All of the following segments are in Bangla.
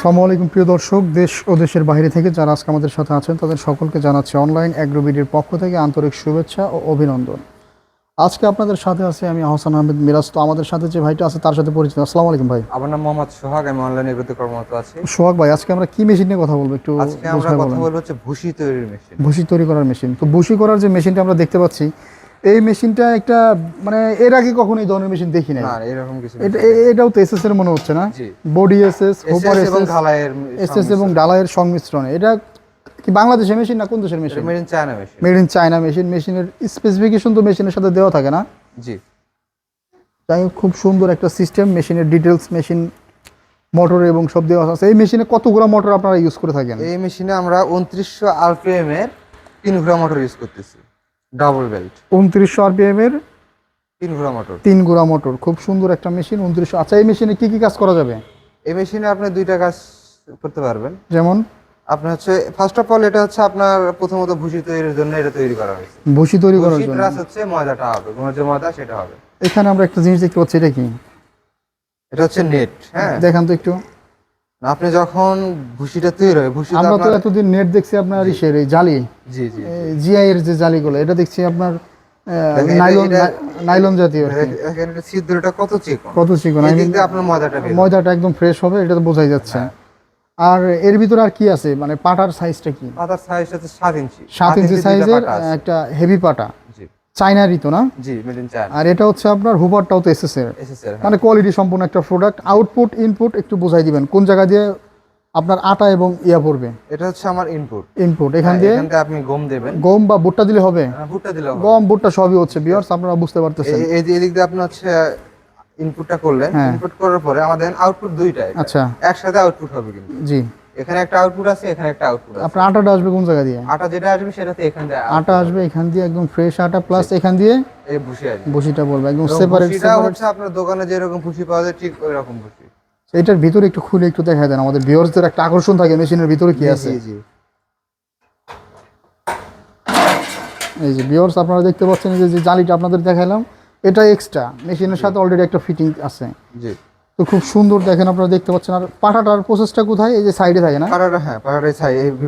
সালামু আলাইকুম প্রিয় দর্শক দেশ ও দেশের বাইরে থেকে যারা আজকে আমাদের সাথে আছেন তাদের সকলকে জানাচ্ছি অনলাইন অ্যাগ্রোবিডির পক্ষ থেকে আন্তরিক শুভেচ্ছা ও অভিনন্দন। আজকে আপনাদের সাথে আছে আমি আহসান আহমেদ মিরাজ। তো আমাদের সাথে যে ভাইটা আছে তার সাথে পরিচিত। আসসালামু আলাইকুম ভাই। আমার নাম মোহাম্মদ সোহাগ আমি অনলাইনে এগ্রোতে কর্মরত আছি। সোহাগ ভাই আজকে আমরা কি মেশিন নিয়ে কথা বলব একটু আজকে আমরা কথা বলব হচ্ছে ভুসি তৈরির মেশিন ভুসি তৈরি করার মেশিন তো ভুসি করার যে মেশিনটা আমরা দেখতে পাচ্ছি এই মেশিনটা একটা মানে এর আগে কখনো এই ধরনের মেশিন দেখি নাই। না এরকম কিছু এটা এটাও তো এসএস এর মনে হচ্ছে না? বডি এসএস হোপার SS এবং এসএস ঢালাইয়ের এসএস এবং ডালাইয়ের সংমিশ্রণে। এটা কি বাংলাদেশের মেশিন না কোন দেশের machine? Made in China machine made in China machine মেশিনের স্পেসিফিকেশন তো মেশিনের সাথে দেওয়া থাকে না? জি। যাই হোক খুব সুন্দর একটা সিস্টেম মেশিনের ডিটেলস মেশিন মোটর এবং সব দেওয়া আছে। এই মেশিনে কতগুলো মোটর আপনারা ইউজ করে থাকেন? এই মেশিনে আমরা উনত্রিশশো আরপিএম এর তিন ঘোড়া মোটর ইউজ করতেছি। ডাবল বেল্ট উনত্রিশশো আরপিএম এর তিন ঘোড়া মোটর তিন গোড়া মোটর খুব সুন্দর একটা মেশিন উনত্রিশশো। আচ্ছা এই মেশিনে কি কি কাজ করা যাবে? এই মেশিনে আপনি দুইটা কাজ করতে পারবেন। যেমন? আপনার হচ্ছে ফার্স্ট অফ অল এটা হচ্ছে আপনার প্রথমত ভুসি তৈরির জন্য এটা তৈরি করা হয়েছে। ভুসি তৈরি করার জন্য। প্লাস হচ্ছে ময়দাটা হবে। কোনো যে ময়দা সেটা হবে। এখানে আমরা একটা জিনিস দেখতে পাচ্ছি এটা কি? এটা হচ্ছে নেট হ্যাঁ। দেখান তো একটু। আপনি যখন ভুসিটা তৈরি হয় ভুসি আমরা তো এতদিন নেট দেখছি আপনার ইসের এই জালি। জি জি জিআই এর যে জালিগুলো এটা দেখছি আপনার নাইলন নাইলন জাতীয় এখানে ছিদ্রটা কত চিকন। কত চিকন আপনার ময়দাটা ময়দাটা একদম ফ্রেশ হবে এটা তো বোঝাই যাচ্ছে। আর এর ভিতরে আর কি আছে? মানে পাটার সাইজটা কি? পাতার সাইজ হচ্ছে সাত ইঞ্চি। সাত ইঞ্চি সাইজের একটা হেভি পাটা। জি চাইনারই তো না? জি মেড ইন চায়না আর এটা হচ্ছে আপনার হুবারটাও তো এসএস এর। এসএসএর মানে কোয়ালিটি সম্পূর্ণ একটা প্রোডাক্ট আউটপুট ইনপুট একটু বোঝাই দিবেন। কোন জায়গা দিয়ে আপনার আটা এবং ইয়া পড়বে এটা হচ্ছে আমার ইনপুট ইনপুট এখান দিয়ে? এখান থেকে আপনি গম দেবেন। গম বা ভুট্টা দিলে হবে? ভুট্টা দিলে হবে। গম ভুট্টা সবই হচ্ছে বিয়ার্স আপনারা বুঝতে পারতেছেন। এই- এদিক দিয়ে আপনি হচ্ছে ইনপুটটা করলেন হ্যাঁ। ইনপুট করার পরে আমাদের আউটপুট দুইটা এটা। আচ্ছা। একসাথে আউটপুট হবে কিন্তু। জি। এখানে একটা আউটপুট আছে এখানে একটা আউটপুট আছে। আপনার আটাটা আসবে কোন জায়গা দিয়ে? আটা যেটা আসবে সেটাতে এখান দিয়ে আটা আসবে এখান দিয়ে একদম ফ্রেশ আটা প্লাস এখান দিয়ে এই ভুসি আসবে বসিটা বলবে একদম সেপারেট হচ্ছে আপনার দোকানে যেরকম ভুসি পাওয়া যায় ঠিক ওই রকম ভুসি। এটার ভিতরে একটু খুলে একটু দেখা দেন আমাদের ভিউয়ার্সদের একটা আকর্ষণ থাকে মেশিনের ভিতরে কি আছে। জি জি। এই যে ভিউয়ার্স আপনারা দেখতে পাচ্ছেন যে যে জালিটা আপনাদের দেখালাম এটা এক্সট্রা মেশিনের সাথে অলরেডি একটা ফিটিং আছে। জি। তো খুব সুন্দর দেখেন আপনারা দেখতে পাচ্ছেন। আর পাঠাটার প্রসেসটা কোথায়? এই যে সাইডে থাকে না? হ্যাঁ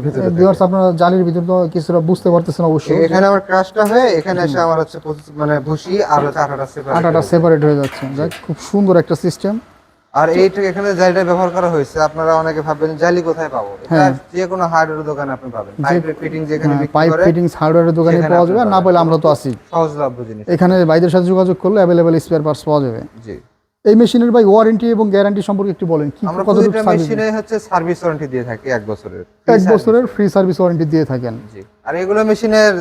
ভিতরে ভিউয়ার্স আপনারা জালির ভিতরে তো কিছুটা বুঝতে পারতেছেন অবশ্যই। এখানে আমার ক্রাশটা হয়ে এখানে এসে আমার হচ্ছে মানে ভুসি আর আটাটা separate আটাটা সেপারেট হয়ে যাচ্ছে। যাক খুব সুন্দর একটা সিস্টেম আর এইটা এখানে জালিটা ব্যবহার করা হয়েছে। আপনারা অনেকে ভাববেন জালি কোথায় পাবো। যে কোনো হার্ডওয়্যার দোকানে আপনি পাবেন। পাইপের ফিটিং যেখানে পাইপ ফিটিংস হার্ডওয়্যারের দোকানে পাওয়া যাবে। আর না। পেলে আমরা তো আছি সহজলভ্য জিনিস। এখানে ভাইদের সাথে যোগাযোগ করলে অ্যাভেলেবেল স্পেয়ার পার্টস পাওয়া যাবে। জি। এই মেশিনের ভাই ওয়ারেন্টি এবং গ্যারান্টি সম্পর্কে একটু বলেন কি আমরা প্রতিটা মেশিনে হচ্ছে সার্ভিস ওয়ারেন্টি দিয়ে থাকি এক বছরের এক বছরের ফ্রি সার্ভিস ওয়ারেন্টি দিয়ে থাকেন। জি আর এগুলো মেশিনের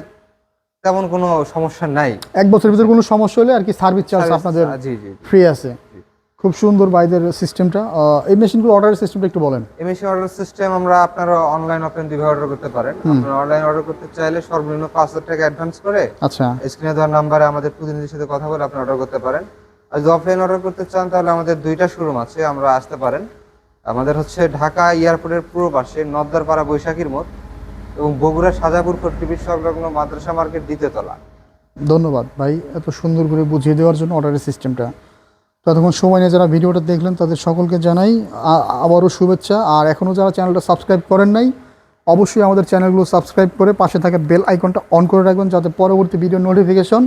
তেমন কোনো সমস্যা নাই। এক বছরের ভিতরে কোনো সমস্যা হলে আর কি সার্ভিস চার্জ আপনাদের জি জি ফ্রি আছে। খুব সুন্দর ভাইদের সিস্টেমটা এই মেশিনগুলো অর্ডারের সিস্টেমটা একটু বলেন। এই মেশিন অর্ডার সিস্টেম আমরা আপনারা অনলাইন অফলাইন দুইভাবে অর্ডার করতে পারেন। আপনারা অনলাইন অর্ডার করতে চাইলে সর্বনিম্ন পাঁচ হাজার টাকা অ্যাডভান্স করে আচ্ছা। স্ক্রিনে দেওয়ার নাম্বারে আমাদের প্রতিনিধির সাথে কথা বলে আপনি অর্ডার করতে পারেন। যদি অফলাইন অর্ডার করতে চান, তাহলে আমাদের দুইটা শোরুম আছে, আমরা আসতে পারেন। আমাদের হচ্ছে ঢাকা এয়ারপোর্টের পূর্ব পাশে নবদারপাড়া বৈশাখীর মোড় এবং বগুড়া সাজাপুর টিভির সংলগ্ন মাদ্রাসা মার্কেট দ্বিতীয় তলা। ধন্যবাদ ভাই, এত সুন্দর করে বুঝিয়ে দেওয়ার জন্য অর্ডারের সিস্টেমটা ততক্ষণ সময় নিয়ে যারা ভিডিওটা দেখলেন, তাদের সকলকে জানাই আবারও শুভেচ্ছা। আর এখনও যারা চ্যানেলটা সাবস্ক্রাইব করেন নাই, অবশ্যই আমাদের চ্যানেলগুলো সাবস্ক্রাইব করে পাশে থাকা বেল আইকনটা অন করে রাখবেন, যাতে পরবর্তী ভিডিও নোটিফিকেশন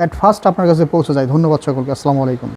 অ্যাট ফার্স্ট আপনার কাছে পৌঁছে যায়। ধন্যবাদ সকলকে। আসসালামু আলাইকুম।